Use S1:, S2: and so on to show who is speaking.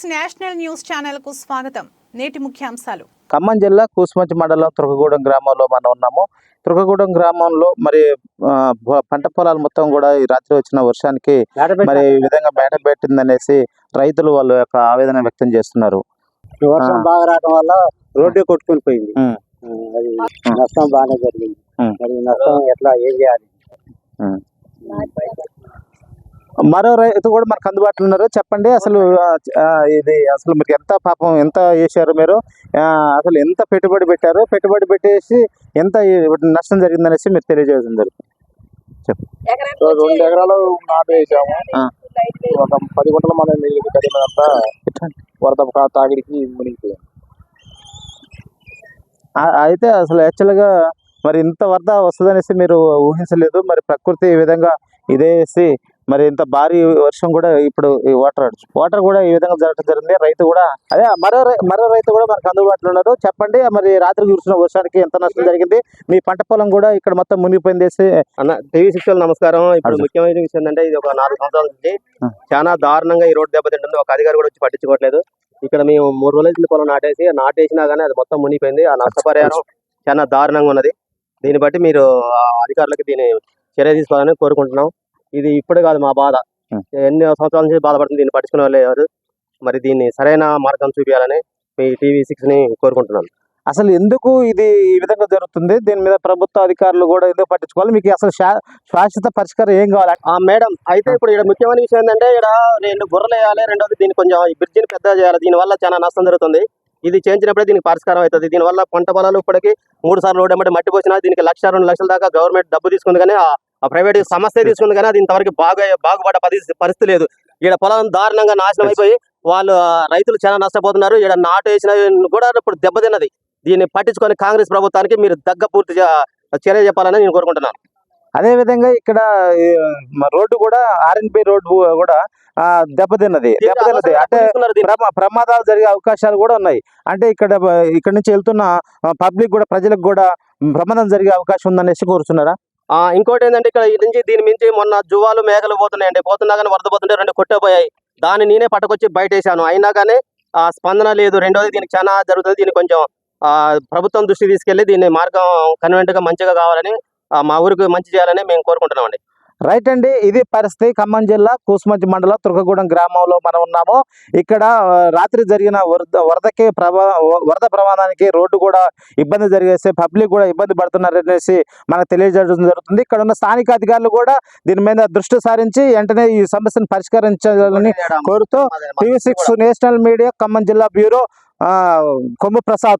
S1: Six national news ఛానల్కు స్వాగతం. నేటి ముఖ్యాంశాలు.
S2: ఖమ్మం జిల్లా కూసుమంచి మండలం తురకగూడెం గ్రామంలో మనం ఉన్నాము. తురకగూడెం గ్రామంలో మరి పంట పొలాలు మొత్తం కూడా ఈ రాత్రి వచ్చిన వర్షానికి మరి ఈ విధంగా మేట పెట్టిందనేసి రైతులు వాళ్ళ యొక్క ఆవేదన వ్యక్తం చేస్తున్నారు.
S3: ఈ వర్షం. బాగా రావడం వల్ల రోడ్డు కొట్టుకుని పోయింది. నష్టం బాగానే జరిగింది. మరి ఈ నష్టం ఎట్లా ఏం చేయాలి?
S2: మరో రైతు కూడా మనకు అందుబాటులో ఉన్నారు. చెప్పండి అసలు ఇది అసలు మీకు ఎంత పాపం ఎంత చేశారు మీరు? అసలు ఎంత పెట్టుబడి పెట్టారు? పెట్టుబడి పెట్టేసి ఎంత నష్టం జరిగిందనేసి మీరు తెలియజేయడం జరుగుతుంది.
S3: రెండు ఎకరాలు నాటు వేసాము. ఒక పది గుంటల మన నీళ్ళు కడిగినంత వరద తాగిడికి మునిగిపోయింది.
S2: ఆ- అయితే అసలు యాక్చువల్గా మరి ఇంత వరద వస్తుందనేసి మీరు ఊహించలేదు. మరి ప్రకృతి ఈ విధంగా ఇదేసి మరి ఇంత భారీ వర్షం కూడా ఇప్పుడు ఈ వాటర్ వాటర్ కూడా ఈ విధంగా జరగడం జరిగింది. రైతు కూడా అదే మరో మరో రైతు కూడా మనకు అందుబాటులో ఉన్నారు చెప్పండి మరి రాత్రి కురిసిన వర్షానికి ఎంత నష్టం జరిగింది? మీ పంట పొలం కూడా ఇక్కడ మొత్తం మునిగిపోయిందేసి
S4: అన్న టీవీ శిక్షలు నమస్కారం. ఇప్పుడు. ముఖ్యమైన విషయం ఏంటంటే ఇది ఒక నాలుగు సంవత్సరాల నుంచి.
S2: చాలా
S4: దారుణంగా ఈ రోడ్డు దెబ్బతింటుంది. ఒక అధికారి కూడా వచ్చి పట్టించుకోవట్లేదు. ఇక్కడ మేము మూడు రోజుల పొలం నాటేసి నాటేసినా కానీ అది మొత్తం మునిగిపోయింది. ఆ నష్టపరిహారం చాలా దారుణంగా ఉన్నది. దీన్ని బట్టి మీరు ఆ అధికారులకి దీన్ని చర్య తీసుకోవాలని కోరుకుంటున్నాం. ఇది ఇప్పుడు కాదు మా బాధ. ఎన్ని సంవత్సరాల నుంచి బాధపడుతుంది దీన్ని పట్టించుకునే వాళ్ళు ఎవరు? మరి దీన్ని సరైన మార్గం చూపించాలని మీ టీవీ సిక్స్ని కోరుకుంటున్నాను.
S2: అసలు ఎందుకు ఇది ఈ విధంగా జరుగుతుంది? దీని మీద ప్రభుత్వ అధికారులు కూడా ఎందుకు పట్టించుకోవాలి? మీకు అసలు శాశ్వత పరిష్కారం ఏం కావాలి?
S4: ఆ మేడం అయితే ఇప్పుడు ఇక్కడ ముఖ్యమైన విషయం ఏంటంటే ఇక్కడ రెండు బుర్రలు వేయాలి రెండోది దీన్ని కొంచెం ఈ బ్రిడ్జిని పెద్దగా చేయాలి. దీని వల్ల చాలా నష్టం జరుగుతుంది. ఇది చేయించినప్పుడే దీనికి పరిష్కారం అవుతుంది. దీని వల్ల పంట పొలాలు ఇప్పటికి మూడు సార్లు వెంబడి మట్టి పోసినా దీనికి లక్ష రెండు లక్షల దాకా గవర్నమెంట్ డబ్బు తీసుకుంది కానీ ఆ- ప్రైవేట్ సంస్థ తీసుకుంది కానీ అది ఇంతవరకు బాగా బాగుపడ్డ పరిస్థితి పరిస్థితి లేదు. ఇక్కడ పొలం దారుణంగా నాశనం అయిపోయి వాళ్ళు రైతులు చాలా నష్టపోతున్నారు. ఇక్కడ నాటు వేసిన కూడా ఇప్పుడు దెబ్బతిన్నది. దీన్ని పట్టించుకొని కాంగ్రెస్ ప్రభుత్వానికి మీరు దగ్గ పూర్తి చర్య చెప్పాలని నేను కోరుకుంటున్నాను.
S2: అదే విధంగా ఇక్కడ రోడ్డు కూడా ఆర్ఎన్బి రోడ్డు కూడా దెబ్బతిన్నది. దెబ్బతిన్నది. అంటే ప్రమాదాలు జరిగే అవకాశాలు కూడా ఉన్నాయి. అంటే ఇక్కడ ఇక్కడ నుంచి వెళ్తున్న పబ్లిక్ కూడా ప్రజలకు కూడా ప్రమాదం జరిగే అవకాశం ఉందనేసి కోరుతున్నారా
S4: ఇంకోటి ఏంటంటే ఇక్కడ నుంచి దీని మించి మొన్న జువాలు మేకలు పోతున్నాయండి. పోతున్నా కానీ వరద పోతుంటే రెండు కొట్టేపోయాయి. దాన్ని నేనే పట్టుకొచ్చి బయటేశాను. అయినా కానీ ఆ స్పందన లేదు. రెండోది దీనికి చాలా జరుగుతుంది. దీన్ని కొంచెం ఆ ప్రభుత్వం దృష్టి తీసుకెళ్ళి దీన్ని మార్గం కన్వెంట్గా మంచిగా కావాలని ఆ, మా ఊరికి మంచి చేయాలని మేము కోరుకుంటున్నామండి.
S2: రైట్ అండి ఇది పరిస్థితి. ఖమ్మం జిల్లా కూసుమంచి మండలం తుర్కగూడెం గ్రామంలో మనం ఉన్నాము. ఇక్కడ రాత్రి జరిగిన వరద వరదకి ప్రభా వరద ప్రమాదానికి రోడ్డు కూడా ఇబ్బంది జరిగేసి పబ్లిక్ కూడా ఇబ్బంది పడుతున్నారనేసి మనకు తెలియజేయడం జరుగుతుంది. ఇక్కడ ఉన్న స్థానిక అధికారులు కూడా దీని మీద దృష్టి సారించి వెంటనే ఈ సమస్యను పరిష్కరించాలని కోరుతూ TV six national media Khammam జిల్లా బ్యూరో కొమ్ము ప్రసాద్